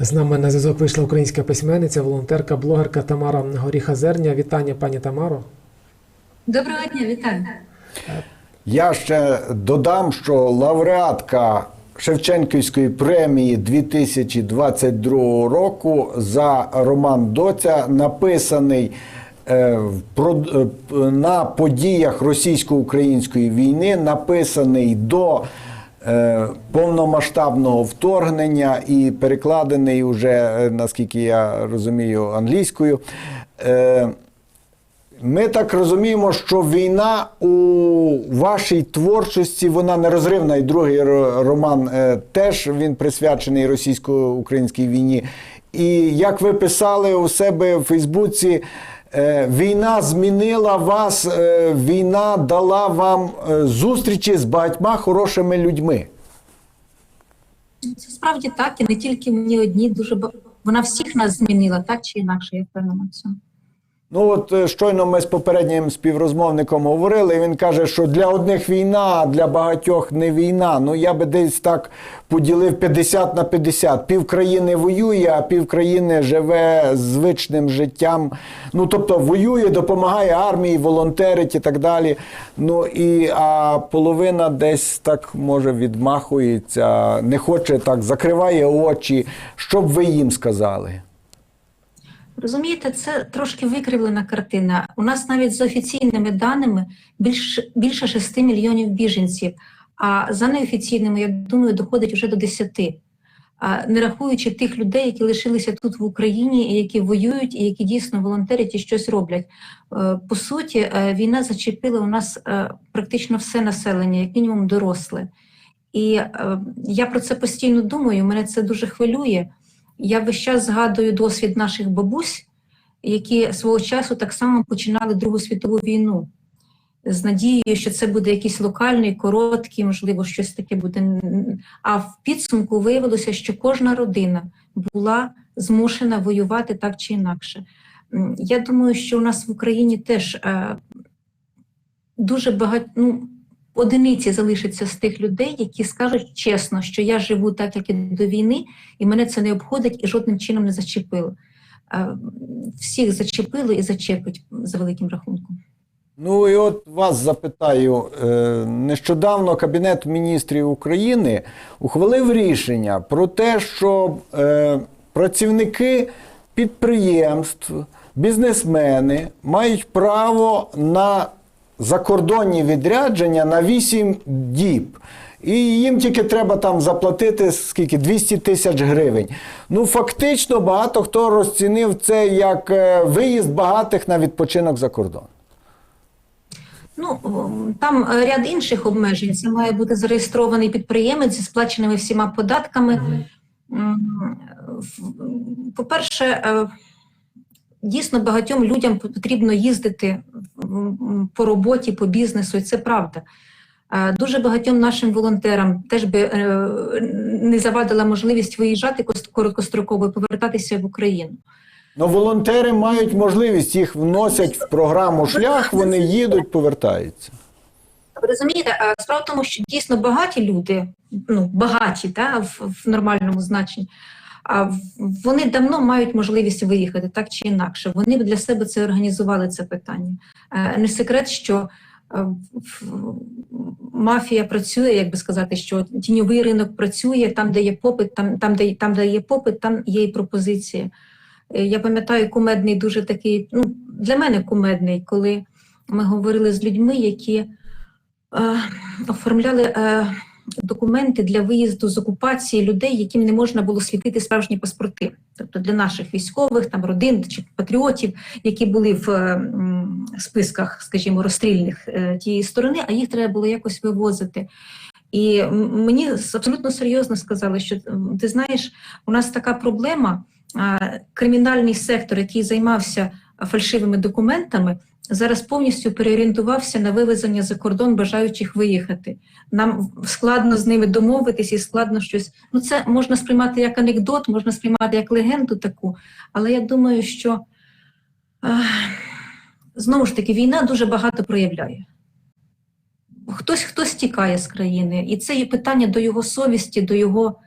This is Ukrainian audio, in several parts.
З нами на зв'язок вийшла українська письменниця, волонтерка, блогерка Тамара Горіха Зерня. Вітання, пані Тамаро. Доброго дня, вітаю. Я ще додам, що лауреатка Шевченківської премії 2022 року за роман Доця написаний е, в про- е, на подіях російсько-української війни, написаний до повномасштабного вторгнення і перекладений уже, е, наскільки я розумію, англійською. Е, ми так розуміємо, що війна у вашій творчості вона нерозривна. І другий роман е, теж він присвячений російсько-українській війні. І як ви писали у себе в Фейсбуці, е, війна змінила вас, е, війна дала вам е, зустрічі з багатьма хорошими людьми. Це справді так, і не тільки мені одні, дуже вона всіх нас змінила, так чи інакше, я впевнена цьому. Ну от е, щойно ми з попереднім співрозмовником говорили, він каже, що для одних війна, а для багатьох не війна. Ну я би десь так поділив 50 на 50. Пів країни воює, а пів країни живе звичним життям. Ну тобто воює, допомагає армії, волонтерить і так далі. Ну і а половина десь так може відмахується, не хоче так, закриває очі. Що б ви їм сказали? Розумієте, це трошки викривлена картина. У нас навіть за офіційними даними більш, більше 6 мільйонів біженців, а за неофіційними, я думаю, доходить вже до 10. Не рахуючи тих людей, які лишилися тут в Україні, які воюють, і які дійсно волонтерять і щось роблять. Е, По суті, е, війна зачепила у нас е, практично все населення, як мінімум доросле. І я про це постійно думаю, мене це дуже хвилює. Я весь час згадую досвід наших бабусь, які свого часу так само починали Другу світову війну з надією, що це буде якийсь локальний, короткий, можливо, щось таке буде. А в підсумку виявилося, що кожна родина була змушена воювати так чи інакше. Я думаю, що у нас в Україні теж е, дуже багато. Ну, Одиниці залишаться з тих людей, які скажуть чесно, що я живу так, як і до війни, і мене це не обходить і жодним чином не зачепило. Всіх зачепило і зачепить за великим рахунком. Ну і от вас запитаю, е, нещодавно Кабінет міністрів України ухвалив рішення про те, що е, працівники підприємств, бізнесмени мають право на закордонні відрядження на 8 діб. І їм тільки треба там заплатити скільки 200 тисяч гривень. Ну фактично багато хто розцінив це як е, виїзд багатих на відпочинок за кордон. Ну там ряд інших обмежень. Це має бути зареєстрований підприємець зі сплаченими всіма податками. По-перше, е, дійсно багатьом людям потрібно їздити по роботі, по бізнесу, і це правда. Е, Дуже багатьом нашим волонтерам теж би е, не завадила можливість виїжджати короткостроково і повертатися в Україну. Ну, волонтери мають можливість, їх вносять в програму шлях, вони їдуть, повертаються. Ви розумієте, е, справа в тому, що дійсно багаті люди, ну багаті, та, в, в нормальному значенні, а вони давно мають можливість виїхати так чи інакше. Вони для себе це організували це питання. Е, Не секрет, що е, мафія працює, як би сказати, що тіньовий ринок працює там, де є попит, там, там, де, там, де є попит, там є і пропозиція. Е, Я пам'ятаю кумедний дуже такий, ну, для мене кумедний, коли ми говорили з людьми, які е, оформляли е, документи для виїзду з окупації людей, яким не можна було світити справжні паспорти. Тобто для наших військових, там родин чи патріотів, які були в е, списках, скажімо, розстрільних е, тієї сторони, а їх треба було якось вивозити. І мені абсолютно серйозно сказали, що ти знаєш, у нас така проблема. Кримінальний сектор, який займався фальшивими документами, зараз повністю переорієнтувався на вивезення за кордон бажаючих виїхати. Нам складно з ними домовитись і складно щось. Ну, це можна сприймати як анекдот, можна сприймати як легенду таку, але я думаю, що знову ж таки війна дуже багато проявляє. Хтось хтось тікає з країни, і це є питання до його совісті, до його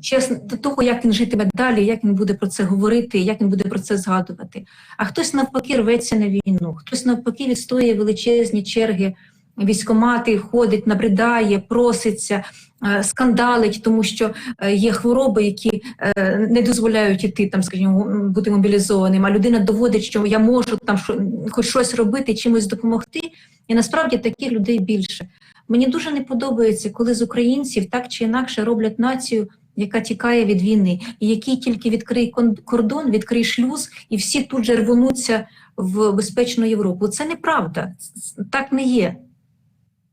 чесно, до того, як він житиме далі, як він буде про це говорити, як він буде про це згадувати. А хтось навпаки рветься на війну, хтось навпаки відстоює величезні черги військомати, ходить, набридає, проситься, е, скандалить, тому що е, є хвороби, які е, не дозволяють іти там, скажімо, бути мобілізованим. А людина доводить, що я можу там хоч щось робити, чимось допомогти. І насправді таких людей більше. Мені дуже не подобається, коли з українців так чи інакше роблять націю, яка тікає від війни, і який тільки відкриє кордон, відкриє шлюз, і всі тут же рвонуться в безпечну Європу. Це неправда, так не є.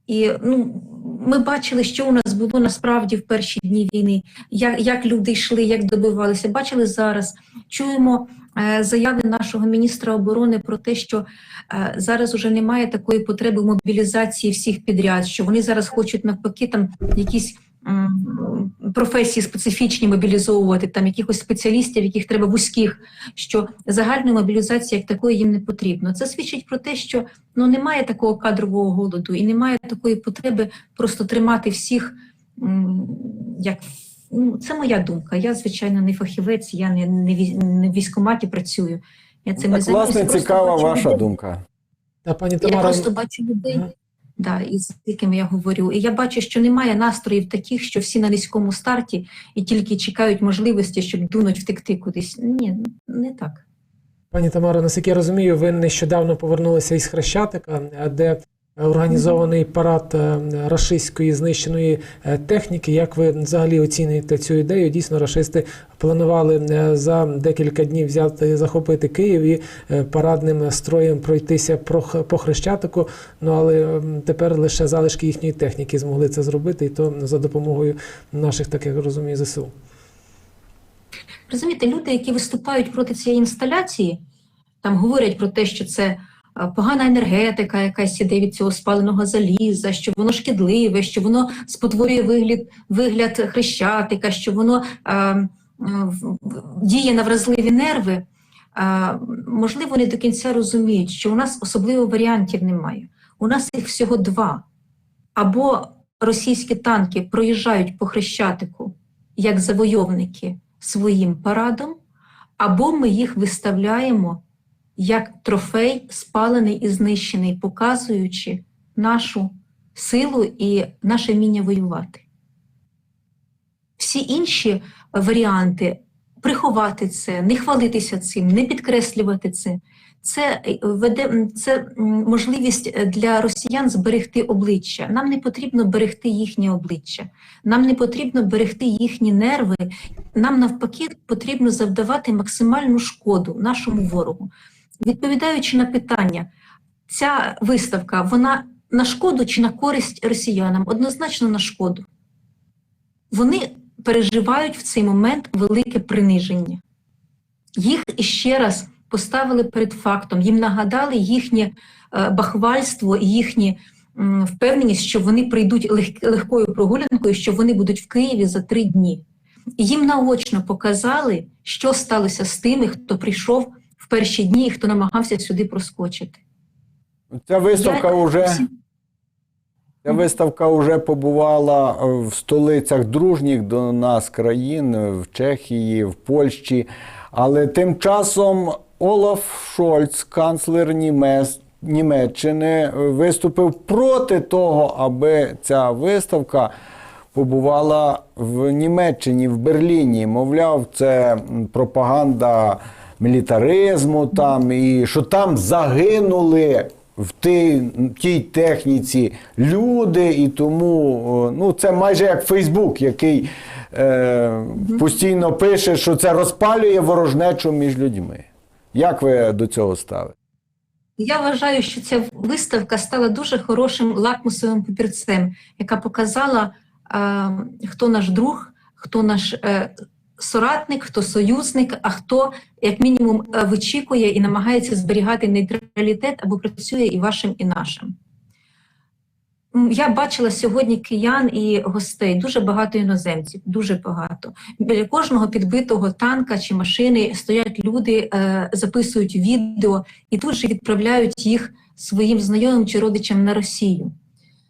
І ну, ми бачили, що у нас було насправді в перші дні війни, як, як люди йшли, як добивалися. Бачили зараз. Чуємо е, заяви нашого міністра оборони про те, що е, зараз уже немає такої потреби мобілізації всіх підряд, що вони зараз хочуть навпаки там якісь професії специфічні мобілізовувати, там якихось спеціалістів, яких треба вузьких, що загальної мобілізації як такої їм не потрібно. Це свідчить про те, що ну немає такого кадрового голоду і немає такої потреби просто тримати всіх. Як ну, це моя думка. Я звичайно не фахівець, я не, не, не в військкоматі працюю. Я цим не Так, займаюся, власне, цікава ваша людей. думка. Та пані Я просто бачу людей, Да, із якими я говорю. І я бачу, що немає настроїв таких, що всі на низькому старті і тільки чекають можливості, щоб дунуть втекти кудись. Ні, не так. Пані Тамара, наскільки я розумію, ви нещодавно повернулися із Хрещатика, де організований парад е, рашистської знищеної е, техніки. Як ви взагалі оцінюєте цю ідею? Дійсно, рашисти планували е, за декілька днів взяти захопити Київ і парадним строєм пройтися по Хрещатику. Ну але тепер лише залишки їхньої техніки змогли це зробити, і то за допомогою наших, так як розумію, ЗСУ. Розумієте, люди, які виступають проти цієї інсталяції, там говорять про те, що це погана енергетика, якась іде від цього спаленого заліза, що воно шкідливе, що воно спотворює вигляд, вигляд хрещатика, що воно в- діє на вразливі нерви. Е, можливо, не до кінця розуміють, що у нас особливо варіантів немає. У нас їх всього два. Або російські танки проїжджають по хрещатику як завойовники своїм парадом, або ми їх виставляємо як трофей, спалений і знищений, показуючи нашу силу і наше вміння воювати. Всі інші варіанти приховати це, не хвалитися цим, не підкреслювати це. Це веде це можливість для росіян зберегти обличчя. Нам не потрібно берегти їхнє обличчя, нам не потрібно берегти їхні нерви. Нам навпаки потрібно завдавати максимальну шкоду нашому ворогу. Відповідаючи на питання, ця виставка вона на шкоду чи на користь росіянам? Однозначно на шкоду. Вони переживають в цей момент велике приниження. Їх іще раз поставили перед фактом, їм нагадали їхнє е, бахвальство, і їхні впевненість, що вони прийдуть легкою прогулянкою, що вони будуть в Києві за три дні. Їм наочно показали, що сталося з тими, хто прийшов в перші дні і хто намагався сюди проскочити. Ця виставка Я- вже. Ця виставка вже побувала е, в столицях дружніх до нас країн, в Чехії, в Польщі. Але тим часом Олаф Шольц, канцлер Німеччини, е, виступив проти того, аби ця виставка побувала в Німеччині, в Берліні. Мовляв, це пропаганда мілітаризму там, і що там загинули в тій, тій техніці люди, і тому ну, це майже як Фейсбук, який е, постійно пише, що це розпалює ворожнечу між людьми. Як ви до цього ставите? Я вважаю, що ця виставка стала дуже хорошим лакмусовим папірцем, яка показала, е, хто наш друг, хто наш е, соратник, хто союзник, а хто, як мінімум, е, вичікує і намагається зберігати нейтралітет або працює і вашим, і нашим. Я бачила сьогодні киян і гостей, дуже багато іноземців, дуже багато. Біля кожного підбитого танка чи машини стоять люди, е, записують відео і тут же відправляють їх своїм знайомим чи родичам на Росію.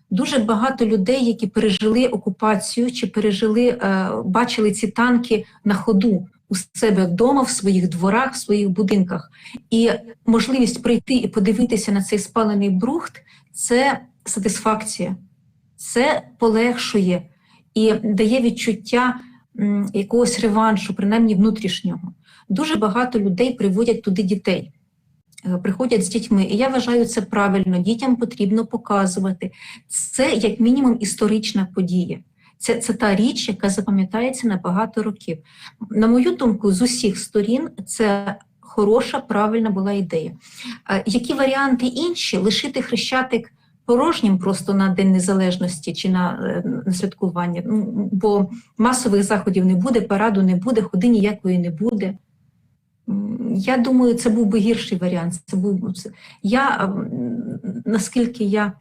Дуже багато людей, які пережили окупацію чи пережили, е, бачили ці танки на ходу у себе вдома, в своїх дворах, в своїх будинках. І можливість прийти і подивитися на цей спалений брухт це сатисфакція, це полегшує і дає відчуття якогось реваншу, принаймні внутрішнього. Дуже багато людей приводять туди дітей. Е, Приходять з дітьми, і я вважаю це правильно. Дітям потрібно показувати. Це як мінімум історична подія. Це, це та річ, яка запам'ятається на багато років. На мою думку, з усіх сторін це хороша, правильна була ідея. Які варіанти інші? Лишити хрещатик порожнім просто на День Незалежності чи на, е, на святкування. Ну, бо масових заходів не буде, параду не буде, ходи ніякої не буде. Я думаю, це був би гірший варіант. Це був би. Я наскільки я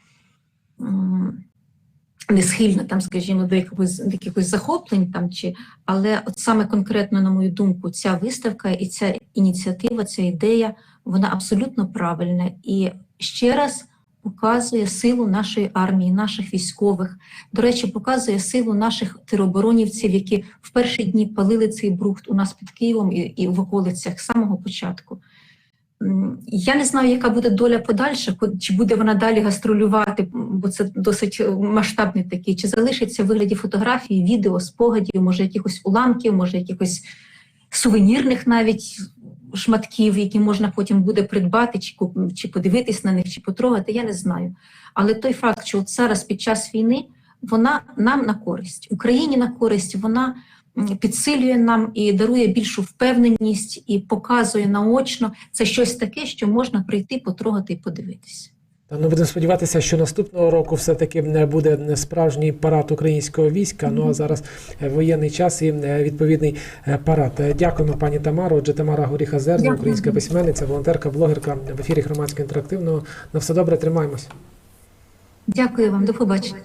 не схильна там, скажімо, до якогось до якихось захоплень там чи але от саме конкретно, на мою думку, ця виставка і ця ініціатива, ця ідея, вона абсолютно правильна і ще раз показує силу нашої армії, наших військових. До речі, показує силу наших тероборонівців, які в перші дні палили цей брухт у нас під Києвом і, і в околицях з самого початку. Я не знаю, яка буде доля подальша, чи буде вона далі гастролювати, бо це досить е, масштабний такий, чи залишиться в вигляді фотографій, відео, спогадів, може якихось уламків, може якихось сувенірних навіть шматків, які можна потім буде придбати, чи, чи подивитись на них, чи потрогати, я не знаю. Але той факт, що от зараз під час війни вона нам на користь, Україні на користь, вона підсилює нам і дарує більшу впевненість і показує наочно це щось таке, що можна прийти, потрогати і подивитися. Та ну будемо сподіватися, що наступного року все-таки не буде справжній парад українського війська. Ну а зараз е, воєнний час і е, відповідний е, парад. Е, Дякуємо, пані Тамаро. Отже, Тамара Горіха Зерна, українська письменниця, волонтерка, блогерка в ефірі громадського інтерактивного. На все добре, тримаємось. Дякую вам, до побачення.